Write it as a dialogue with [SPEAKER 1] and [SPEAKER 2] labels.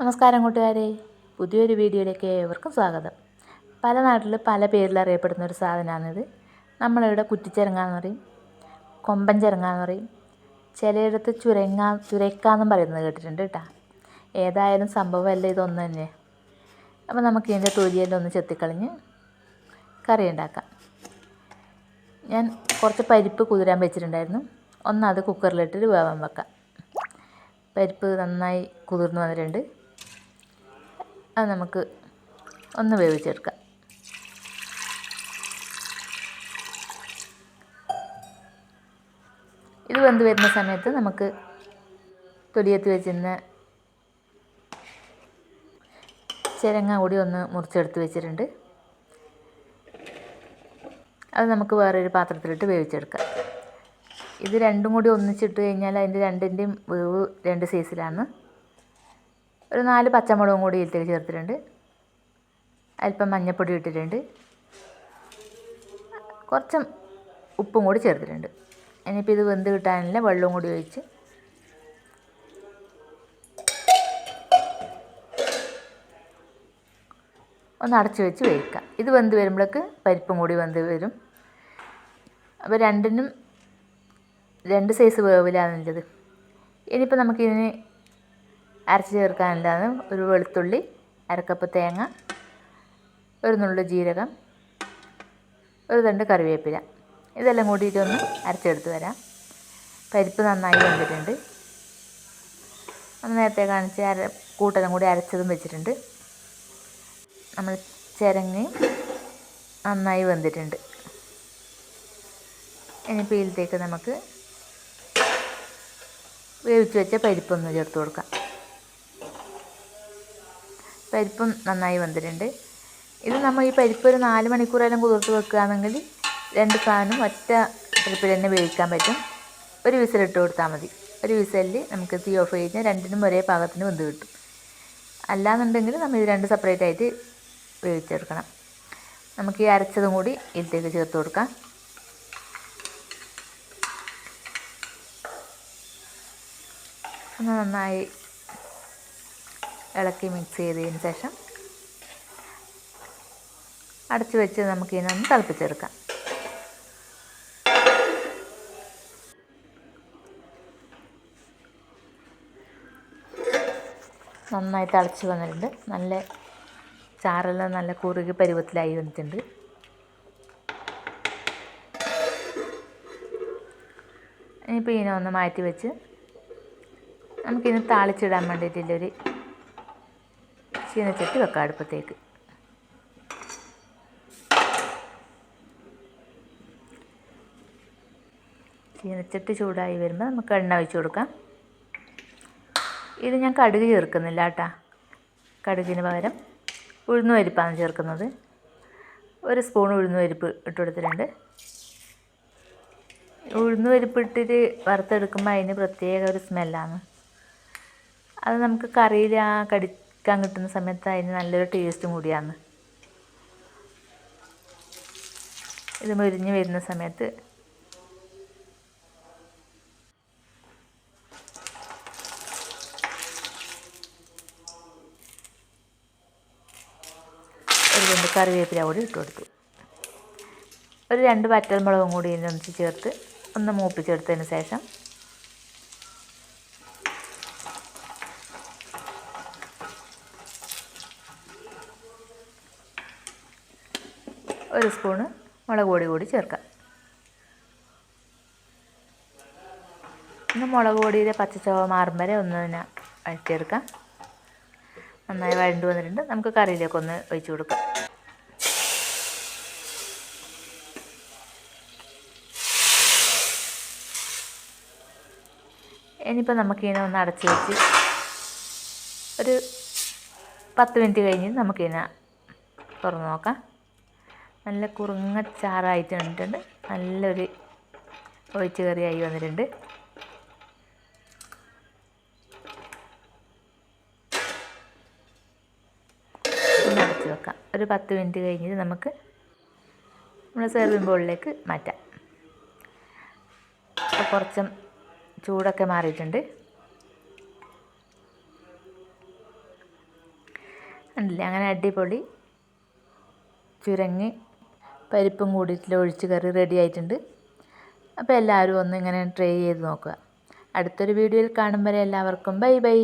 [SPEAKER 1] നമസ്കാരം കൂട്ടുകാരെ. പുതിയൊരു വീഡിയോയിലേക്ക് ഏവർക്കും സ്വാഗതം. പല നാട്ടിൽ പല പേരിൽ അറിയപ്പെടുന്ന ഒരു സാധനമാണിത് നമ്മളിവിടെ കുറ്റിച്ചിരങ്ങാന്ന് പറയും കൊമ്പൻ ചിരങ്ങാന്ന് പറയും ചിലയിടത്ത് ചുരങ്ങ ചുരക്കാന്നും പറയുന്നത് കേട്ടിട്ടുണ്ട് കേട്ടോ. ഏതായാലും സംഭവമല്ല ഇതൊന്നു തന്നെ. അപ്പോൾ നമുക്ക് ഇതിന്റെ തൊലിയെല്ലാം ഒന്ന് ചെത്തിക്കളഞ്ഞ് കറി ഉണ്ടാക്കാം. ഞാൻ കുറച്ച് പരിപ്പ് കുതിരാൻ വെച്ചിട്ടുണ്ടായിരുന്നു. ഒന്നത് കുക്കറിലിട്ടിട്ട് വേവാൻ വെക്കാം. പരിപ്പ് നന്നായി കുതിർന്ന് വന്നിട്ടുണ്ട്. അത് നമുക്ക് ഒന്ന് വേവിച്ചെടുക്കാം. ഇത് വെന്ത് വരുന്ന സമയത്ത് നമുക്ക് തൊലിയത്ത് വെച്ചിരുന്ന ചിരങ്ങ കൂടി ഒന്ന് മുറിച്ചെടുത്ത് വെച്ചിട്ടുണ്ട്. അത് നമുക്ക് വേറൊരു പാത്രത്തിലിട്ട് വേവിച്ചെടുക്കാം. ഇത് രണ്ടും കൂടി ഒന്നിച്ചിട്ട് കഴിഞ്ഞാൽ അതിന്റെ രണ്ടിന്റെയും വേവ് രണ്ട് സൈസിലാണ്. ഒരു നാല് പച്ചമുളകും കൂടി ഇതിൽ ചേർത്തിട്ടുണ്ട്. അല്പം മഞ്ഞൾപ്പൊടി ഇട്ടിട്ടുണ്ട്. കുറച്ച് ഉപ്പും കൂടി ചേർത്തിട്ടുണ്ട്. ഇനിയിപ്പോൾ ഇത് വെന്ത് കിട്ടാനില്ല വെള്ളവും കൂടി ഒഴിച്ച് ഒന്ന് അടച്ചു വെച്ച് വേവിക്കാം. ഇത് വെന്ത് വരുമ്പോഴേക്ക് പരിപ്പും കൂടി വെന്ത് വരും. അപ്പോൾ രണ്ടിനും രണ്ട് സൈസ് വേവിലാണ് ഉള്ളത് ഇനിയിപ്പോൾ നമുക്കിതിന് അരച്ച് ചേർക്കാനുള്ളതാണ് ഒരു വെളുത്തുള്ളി അരക്കപ്പ് തേങ്ങ ഒരു നുള്ളു ജീരകം ഒരു തണ്ട് കറിവേപ്പില. ഇതെല്ലാം കൂടിയിട്ട് ഒന്ന് അരച്ചെടുത്ത് വരാം. പരിപ്പ് നന്നായി വെന്തിട്ടുണ്ട്. നമ്മൾ നേരത്തെ കാണിച്ച് അര കൂട്ടെല്ലാം കൂടി അരച്ചതും വെച്ചിട്ടുണ്ട്. നമ്മൾ ചിരങ്ങയും നന്നായി വന്നിട്ടുണ്ട് ഇനി ഇതിലേക്ക് നമുക്ക് വേവിച്ച് വെച്ച പരിപ്പൊന്ന് ചേർത്ത് കൊടുക്കാം. പരിപ്പും നന്നായി വന്നിട്ടുണ്ട് ഇത് നമ്മൾ ഈ പരിപ്പ് ഒരു നാല് മണിക്കൂറെല്ലാം കുതിർത്ത് വെക്കുകയാണെങ്കിൽ രണ്ട് സാധനം ഒറ്റ ട്രിപ്പിൽ തന്നെ വേവിക്കാൻ പറ്റും. ഒരു വിസിലിട്ട് കൊടുത്താൽ മതി. ഒരു വിസലിൽ നമുക്ക് തീ ഓഫ് കഴിഞ്ഞാൽ രണ്ടിനും ഒരേ പാകത്തിന് വെന്ത് കിട്ടും. അല്ലാന്നുണ്ടെങ്കിൽ നമ്മൾ ഇത് രണ്ട് സെപ്പറേറ്റ് ആയിട്ട് വേവിച്ചെടുക്കണം. നമുക്ക് ഈ അരച്ചതും കൂടി ഇതിലേക്ക് ചേർത്ത് കൊടുക്കാം. നന്നായി ഇളക്കി മിക്സ് ചെയ്തതിന് ശേഷം അടച്ചു വെച്ച് നമുക്ക് ഇതിനൊന്ന് തിളപ്പിച്ചെടുക്കാം. നന്നായി തിളച്ച് വന്നിട്ടുണ്ട്. നല്ല ചാറെല്ലാം നല്ല കുറുകി പരുവത്തിലായി വന്നിട്ടുണ്ട്. ഇനിയിപ്പോൾ ഇതിനെ ഒന്ന് മാറ്റി വെച്ച് നമുക്കിന്ന് താളിച്ചിടാൻ വേണ്ടിയിട്ടുള്ളൊരു ചീനച്ചട്ടി വെക്കാം അടുപ്പത്തേക്ക്. ചീനച്ചട്ടി ചൂടായി വരുമ്പോൾ നമുക്ക് എണ്ണ ഒഴിച്ച് കൊടുക്കാം. ഇത് ഞാൻ കടുക് ചേർക്കുന്നില്ല കേട്ടാ. കടുകിന് പകരം ഉഴുന്നു പരിപ്പാണ് ചേർക്കുന്നത്. ഒരു സ്പൂൺ ഉഴുന്നു പരിപ്പ് ഇട്ട് കൊടുത്തിട്ടുണ്ട്. ഉഴുന്നു പരിപ്പ് ഇട്ടിട്ട് വറുത്തെടുക്കുമ്പോൾ അതിന് പ്രത്യേക ഒരു സ്മെല്ലാണ് അത് നമുക്ക് കറിയിൽ ആ കടിക്കാൻ കിട്ടുന്ന സമയത്ത് അതിന് നല്ലൊരു ടേസ്റ്റും കൂടിയാണ്. ഇത് മുരിഞ്ഞ് വരുന്ന സമയത്ത്. ഒരു രണ്ട് കറിവേപ്പില കൂടി ഇട്ട് കൊടുത്തു. ഒരു രണ്ട് വറ്റൽമുളകും കൂടി ഇതിനൊന്നിച്ച് ചേർത്ത് ഒന്ന് മൂപ്പിച്ചെടുത്തതിന് ശേഷം ഒരു സ്പൂണ് മുളക് പൊടി കൂടി ചേർക്കാം. ഇന്ന് മുളക് പൊടിയിലെ പച്ചച്ചവ മാറും വരെ ഒന്ന് തന്നെ വഴറ്റിയെടുക്കാം നന്നായി വഴണ്ടു വന്നിട്ടുണ്ട്. നമുക്ക് കറിയിലേക്ക് ഒന്ന് ഒഴിച്ചു കൊടുക്കാം. ഇനിയിപ്പോൾ നമുക്കിതിനെ ഒന്ന് അടച്ച് വെച്ച് ഒരു പത്ത് മിനിറ്റ് കഴിഞ്ഞ് നമുക്കിതിനെ തുറന്ന് നോക്കാം. നല്ല കുറുങ്ങച്ചാറായിട്ട് വന്നിട്ടുണ്ട്. നല്ലൊരു ഒഴിച്ച് കറിയായി വന്നിട്ടുണ്ട്. ഒന്ന് വെക്കാം. ഒരു പത്ത് മിനിറ്റ് കഴിഞ്ഞിട്ട് നമുക്ക് നമ്മൾ സെർവിങ് ബോളിലേക്ക് മാറ്റാം. അപ്പോൾ കുറച്ചും ചൂടൊക്കെ മാറിയിട്ടുണ്ട്. ഉണ്ടല്ലേ അങ്ങനെ അടിപൊളി ചുരങ്ങി പരിപ്പും കൂടിയിട്ടുള്ള ഒഴിച്ച് കറി റെഡി ആയിട്ടുണ്ട്. അപ്പോൾ എല്ലാവരും ഒന്ന് ഇങ്ങനെ ട്രൈ ചെയ്ത് നോക്കുക. അടുത്തൊരു വീഡിയോയിൽ കാണും വരെ എല്ലാവർക്കും. Bye bye